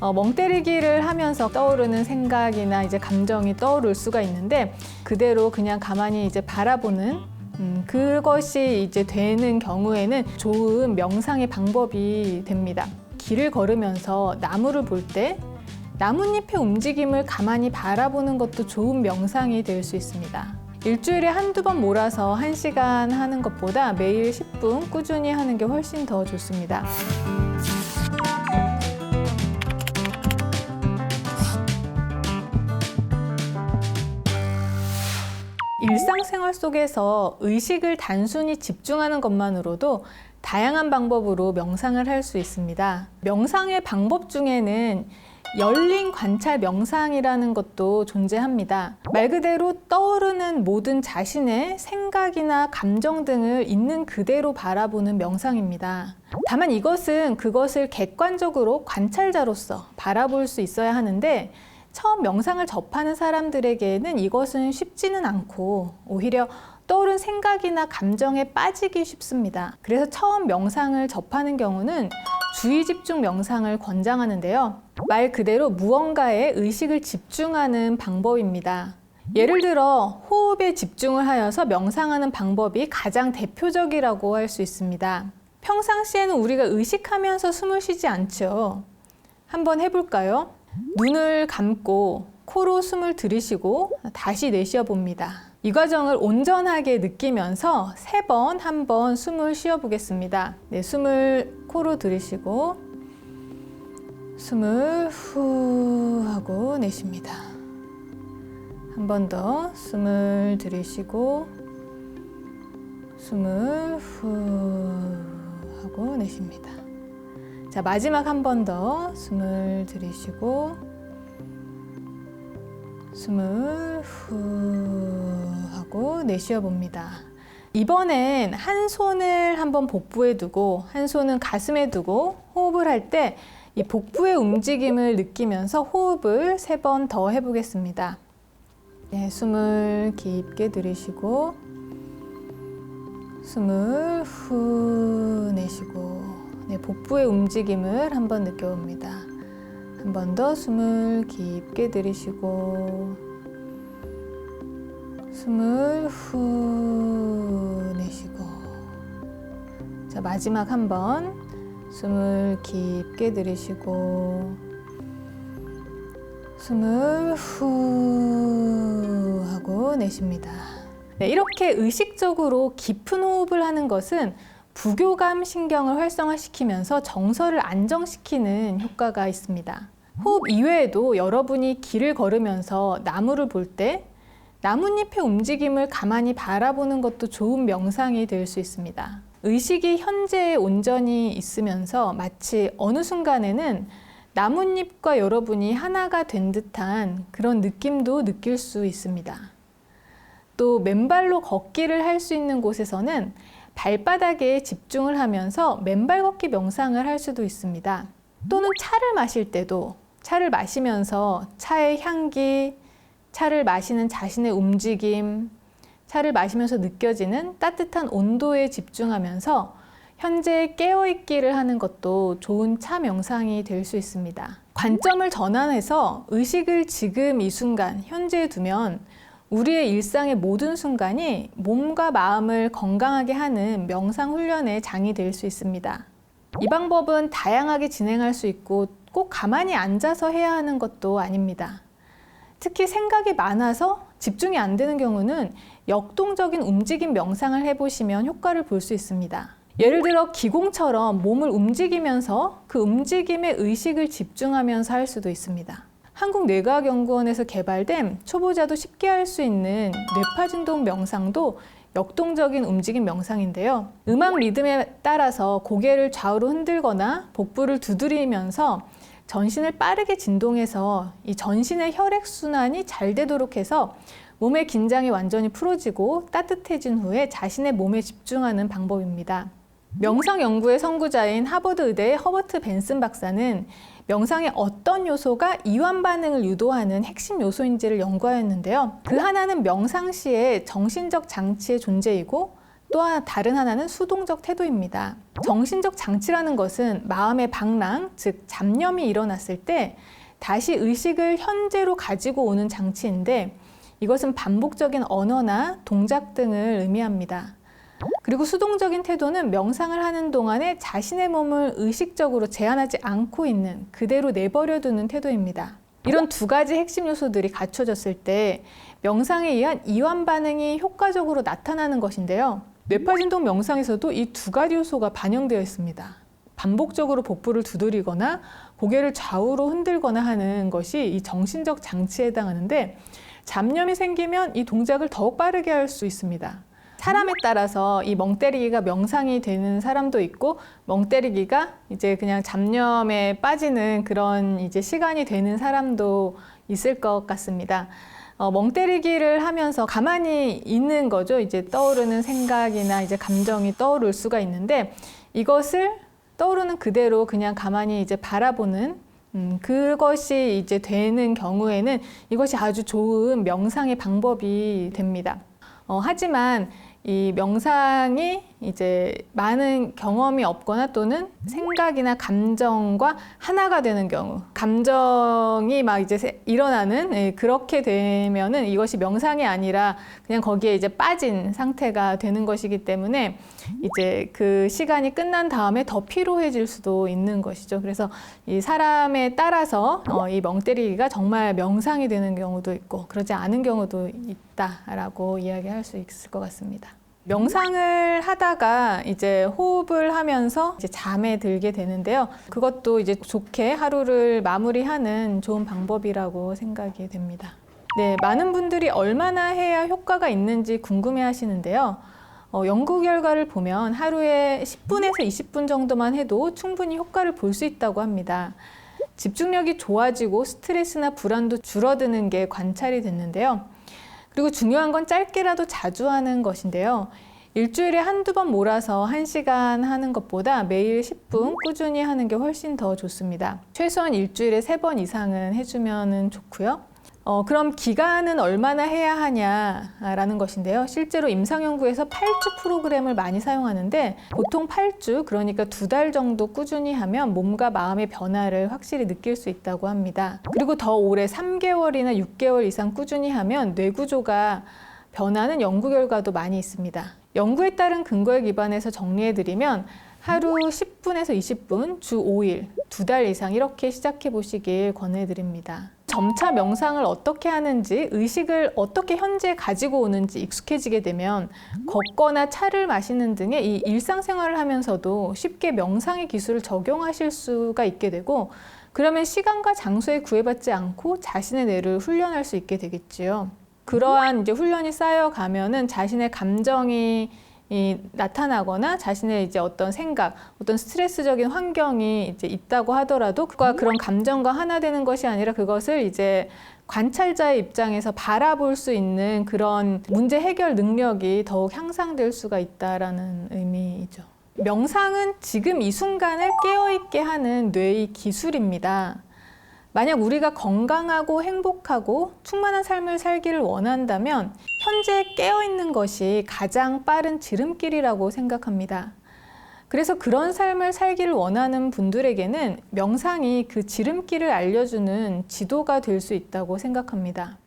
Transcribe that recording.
어, 멍 때리기를 하면서 떠오르는 생각이나 이제 감정이 떠오를 수가 있는데 그대로 그냥 가만히 이제 바라보는 음, 그것이 이제 되는 경우에는 좋은 명상의 방법이 됩니다. 길을 걸으면서 나무를 볼 때 나뭇잎의 움직임을 가만히 바라보는 것도 좋은 명상이 될 수 있습니다. 일주일에 한두 번 몰아서 한시간 하는 것보다 매일 10분 꾸준히 하는 게 훨씬 더 좋습니다. 일상생활 속에서 의식을 단순히 집중하는 것만으로도 다양한 방법으로 명상을 할 수 있습니다. 명상의 방법 중에는 열린 관찰 명상이라는 것도 존재합니다. 말 그대로 떠오르는 모든 자신의 생각이나 감정 등을 있는 그대로 바라보는 명상입니다. 다만 이것은 그것을 객관적으로 관찰자로서 바라볼 수 있어야 하는데 처음 명상을 접하는 사람들에게는 이것은 쉽지는 않고 오히려 떠오른 생각이나 감정에 빠지기 쉽습니다. 그래서 처음 명상을 접하는 경우는 주의 집중 명상을 권장하는데요. 말 그대로 무언가에 의식을 집중하는 방법입니다. 예를 들어 호흡에 집중을 하여서 명상하는 방법이 가장 대표적이라고 할 수 있습니다. 평상시에는 우리가 의식하면서 숨을 쉬지 않죠. 한번 해볼까요? 눈을 감고 코로 숨을 들이쉬고 다시 내쉬어 봅니다. 이 과정을 온전하게 느끼면서 세 번 한 번 숨을 쉬어 보겠습니다. 네, 숨을 코로 들이쉬고 숨을 후 하고 내쉽니다. 한 번 더 숨을 들이쉬고 숨을 후 하고 내쉽니다. 자, 마지막 한 번 더 숨을 들이쉬고 숨을 후 하고 내쉬어 봅니다. 이번엔 한 손을 한번 복부에 두고 한 손은 가슴에 두고 호흡을 할 때 이 복부의 움직임을 느끼면서 호흡을 세 번 더 해보겠습니다. 네, 숨을 깊게 들이쉬고 숨을 후 내쉬고 네, 복부의 움직임을 한번 느껴봅니다. 한 번 더 숨을 깊게 들이쉬고 숨을 후 내쉬고 자 마지막 한 번 숨을 깊게 들이쉬고 숨을 후 하고 내쉽니다. 네, 이렇게 의식적으로 깊은 호흡을 하는 것은 부교감 신경을 활성화시키면서 정서를 안정시키는 효과가 있습니다. 호흡 이외에도 여러분이 길을 걸으면서 나무를 볼 때 나뭇잎의 움직임을 가만히 바라보는 것도 좋은 명상이 될 수 있습니다. 의식이 현재에 온전히 있으면서 마치 어느 순간에는 나뭇잎과 여러분이 하나가 된 듯한 그런 느낌도 느낄 수 있습니다. 또 맨발로 걷기를 할 수 있는 곳에서는 발바닥에 집중을 하면서 맨발 걷기 명상을 할 수도 있습니다. 또는 차를 마실 때도 차를 마시면서 차의 향기, 차를 마시는 자신의 움직임, 차를 마시면서 느껴지는 따뜻한 온도에 집중하면서 현재 깨어있기를 하는 것도 좋은 차 명상이 될 수 있습니다. 관점을 전환해서 의식을 지금 이 순간, 현재에 두면 우리의 일상의 모든 순간이 몸과 마음을 건강하게 하는 명상 훈련의 장이 될 수 있습니다. 이 방법은 다양하게 진행할 수 있고 꼭 가만히 앉아서 해야 하는 것도 아닙니다. 특히 생각이 많아서 집중이 안 되는 경우는 역동적인 움직임 명상을 해보시면 효과를 볼 수 있습니다. 예를 들어 기공처럼 몸을 움직이면서 그 움직임에 의식을 집중하면서 할 수도 있습니다. 한국뇌과학연구원에서 개발된 초보자도 쉽게 할 수 있는 뇌파진동 명상도 역동적인 움직임 명상인데요. 음악 리듬에 따라서 고개를 좌우로 흔들거나 복부를 두드리면서 전신을 빠르게 진동해서 이 전신의 혈액순환이 잘 되도록 해서 몸의 긴장이 완전히 풀어지고 따뜻해진 후에 자신의 몸에 집중하는 방법입니다. 명상 연구의 선구자인 하버드 의대의 허버트 벤슨 박사는 명상의 어떤 요소가 이완 반응을 유도하는 핵심 요소인지를 연구하였는데요. 그 하나는 명상 시의 정신적 장치의 존재이고 또 다른 하나는 수동적 태도입니다. 정신적 장치라는 것은 마음의 방랑, 즉 잡념이 일어났을 때 다시 의식을 현재로 가지고 오는 장치인데 이것은 반복적인 언어나 동작 등을 의미합니다. 그리고 수동적인 태도는 명상을 하는 동안에 자신의 몸을 의식적으로 제한하지 않고 있는 그대로 내버려 두는 태도입니다. 이런 두 가지 핵심 요소들이 갖춰졌을 때 명상에 의한 이완 반응이 효과적으로 나타나는 것인데요. 뇌파진동 명상에서도 이 두 가지 요소가 반영되어 있습니다. 반복적으로 복부를 두드리거나 고개를 좌우로 흔들거나 하는 것이 이 정신적 장치에 해당하는데 잡념이 생기면 이 동작을 더욱 빠르게 할 수 있습니다. 사람에 따라서 이 멍때리기가 명상이 되는 사람도 있고 멍때리기가 이제 그냥 잡념에 빠지는 그런 이제 시간이 되는 사람도 있을 것 같습니다. 어, 멍때리기를 하면서 가만히 있는 거죠. 이제 떠오르는 생각이나 이제 감정이 떠오를 수가 있는데 이것을 떠오르는 그대로 그냥 가만히 이제 바라보는 음, 그것이 이제 되는 경우에는 이것이 아주 좋은 명상의 방법이 됩니다. 어, 하지만 이 명상이 이제 많은 경험이 없거나 또는 생각이나 감정과 하나가 되는 경우, 감정이 막 이제 세- 일어나는 예, 그렇게 되면은 이것이 명상이 아니라 그냥 거기에 이제 빠진 상태가 되는 것이기 때문에 이제 그 시간이 끝난 다음에 더 피로해질 수도 있는 것이죠. 그래서 이 사람에 따라서 어, 이 멍때리기가 정말 명상이 되는 경우도 있고 그러지 않은 경우도 있다라고 이야기할 수 있을 것 같습니다. 명상을 하다가 이제 호흡을 하면서 이제 잠에 들게 되는데요. 그것도 이제 좋게 하루를 마무리하는 좋은 방법이라고 생각이 됩니다. 네, 많은 분들이 얼마나 해야 효과가 있는지 궁금해 하시는데요. 어, 연구 결과를 보면 하루에 10분에서 20분 정도만 해도 충분히 효과를 볼 수 있다고 합니다. 집중력이 좋아지고 스트레스나 불안도 줄어드는 게 관찰이 됐는데요. 그리고 중요한 건 짧게라도 자주 하는 것인데요. 일주일에 한두 번 몰아서 한시간 하는 것보다 매일 10분 꾸준히 하는 게 훨씬 더 좋습니다. 최소한 일주일에 세 번 이상은 해주면 좋고요. 어, 그럼 기간은 얼마나 해야 하냐라는 것인데요. 실제로 임상연구에서 8주 프로그램을 많이 사용하는데 보통 8주, 그러니까 두 달 정도 꾸준히 하면 몸과 마음의 변화를 확실히 느낄 수 있다고 합니다. 그리고 더 오래 3개월이나 6개월 이상 꾸준히 하면 뇌구조가 변하는 연구 결과도 많이 있습니다. 연구에 따른 근거에 기반해서 정리해드리면 하루 10분에서 20분, 주 5일, 두 달 이상 이렇게 시작해 보시길 권해드립니다. 점차 명상을 어떻게 하는지, 의식을 어떻게 현재 가지고 오는지 익숙해지게 되면 걷거나 차를 마시는 등의 이 일상생활을 하면서도 쉽게 명상의 기술을 적용하실 수가 있게 되고 그러면 시간과 장소에 구애받지 않고 자신의 뇌를 훈련할 수 있게 되겠지요. 그러한 이제 훈련이 쌓여 가면은 자신의 감정이 이 나타나거나 자신의 이제 어떤 생각, 어떤 스트레스적인 환경이 이제 있다고 하더라도 그가 그런 감정과 하나 되는 것이 아니라 그것을 이제 관찰자의 입장에서 바라볼 수 있는 그런 문제 해결 능력이 더욱 향상될 수가 있다라는 의미이죠. 명상은 지금 이 순간을 깨어있게 하는 뇌의 기술입니다. 만약 우리가 건강하고 행복하고 충만한 삶을 살기를 원한다면 현재 깨어있는 것이 가장 빠른 지름길이라고 생각합니다. 그래서 그런 삶을 살기를 원하는 분들에게는 명상이 그 지름길을 알려주는 지도가 될 수 있다고 생각합니다.